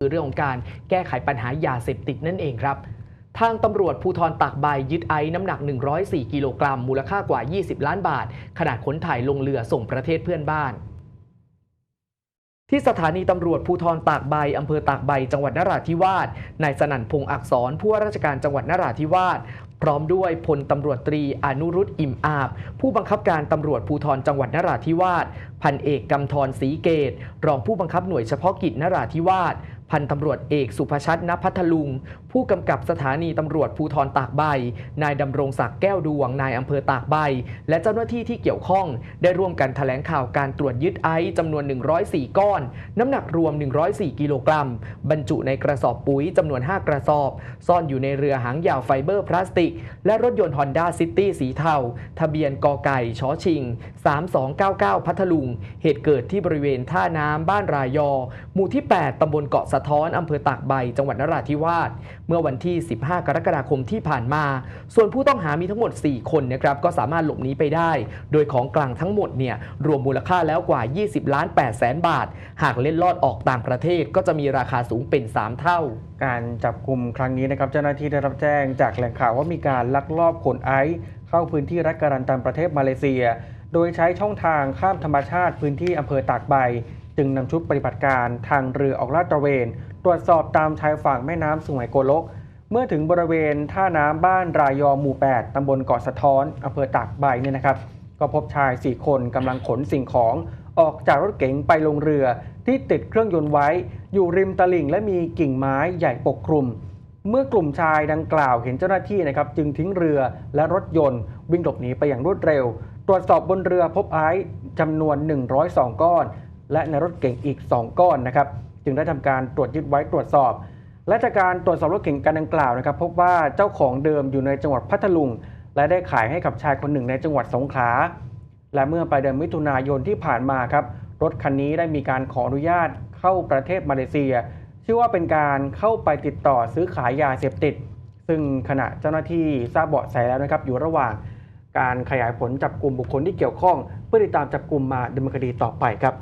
คือเรื่องของการแก้ไขปัญหายาเสพติดนั่นเองครับ ทางตำรวจภูธรตากใบยึดไอซ์น้ำหนัก 104 กิโลกรัม มูลค่ากว่า 20 ล้านบาทขนาดขนถ่ายลงเรือส่งประเทศเพื่อนบ้าน ที่สถานีตำรวจภูธรตากใบอำเภอตากใบ จังหวัดนราธิวาสนายสนั่นพงษ์อักษรผู้ว่าราชการจังหวัดนราธิวาสพร้อมด้วยพลตำรวจตรีอนุรุตอิ่มอาบ ผู้บังคับการตำรวจภูธรจังหวัดนราธิวาสพันเอกกำธรศรีเกต รองผู้บังคับหน่วยเฉพาะกิจนราธิวาส พันตำรวจเอกสุภชัดณพัทลุง ผู้กำกับสถานีตำรวจภูธรตากใบ นายดำรงศักดิ์แก้วดวง นายอำเภอตากใบ และเจ้าหน้าที่ที่เกี่ยวข้อง ได้ร่วมกันแถลงข่าวการตรวจยึดไอซ์จำนวน 104 ก้อน น้ำหนักรวม 104 กิโลกรัม บรรจุในกระสอบปุ๋ยจำนวน 5 กระสอบ ซ่อนอยู่ในเรือหางยาวไฟเบอร์พลาสติก และรถยนต์ Honda City สีเทา ทะเบียนกอไก่ชอชิง 3299 พัทลุง เหตุเกิดที่บริเวณท่าน้ำบ้านรายอ หมู่ที่ 8ตำบลเกาะสะท้อนอำเภอตากใบ จังหวัดนราธิวาสเมื่อวันที่ 15 กรกฎาคมที่ผ่านมา ส่วนผู้ต้องหามีทั้งหมด 4 คนนะครับก็สามารถหลบหนีไปได้ โดยของกลางทั้งหมดเนี่ยรวมมูลค่าแล้วกว่า 20 ล้าน8แสนบาท หากเล่นลอดออกต่างประเทศก็จะมีราคาสูงเป็น 3 เท่า การจับกลุ่มครั้งนี้นะครับเจ้าหน้าที่ได้รับแจ้งจากแหล่งข่าวว่ามีการลักลอบขนไอซ์เข้าพื้นที่รัฐการันตันประเทศมาเลเซีย โดยใช้ช่องทางข้ามธรรมชาติพื้นที่อำเภอตากใบ จึงนำชุดปฏิบัติการทางเรือออกลาดตระเวน ตรวจสอบตามชายฝั่งแม่น้ำสุไหงโกลก เมื่อถึงบริเวณท่าน้ำบ้านรายอหมู่ 8ตำบลเกาะสะท้อนอำเภอตากใบเนี่ยนะครับ ก็พบชาย 4 คนกำลังขนสิ่งของออกจากรถเก๋งไปลงเรือที่ติดเครื่องยนต์ไว้ อยู่ริมตลิ่งและมีกิ่งไม้ใหญ่ปกคลุม เมื่อกลุ่มชายดังกล่าวเห็นเจ้าหน้าที่นะครับ จึงทิ้งเรือและรถยนต์ วิ่งหลบหนีไปอย่างรวดเร็ว ตรวจสอบบนเรือพบไอซ์จำนวน 102 ก้อน และในรถเก๋งอีก 2 ก้อนนะครับจึงได้ทำการตรวจยึดไว้ตรวจสอบ และจากการตรวจสอบรถเก๋งกันดังกล่าวนะครับพบว่าเจ้าของเดิมอยู่ในจังหวัดพัทลุง และได้ขายให้กับชายคนหนึ่งในจังหวัดสงขลาและเมื่อปลายเดือนมิถุนายนที่ผ่านมาครับรถคันนี้ได้มีการขออนุญาตเข้าประเทศมาเลเซีย ชื่อว่าเป็นการเข้าไปติดต่อซื้อขายยาเสพติด ซึ่งขณะเจ้าหน้าที่ทราบเบาะแสแล้วนะครับ อยู่ระหว่างการขยายผลจับกลุ่มบุคคลที่เกี่ยวข้อง เพื่อติดตามจับกลุ่มมาดำเนินคดีต่อไปครับ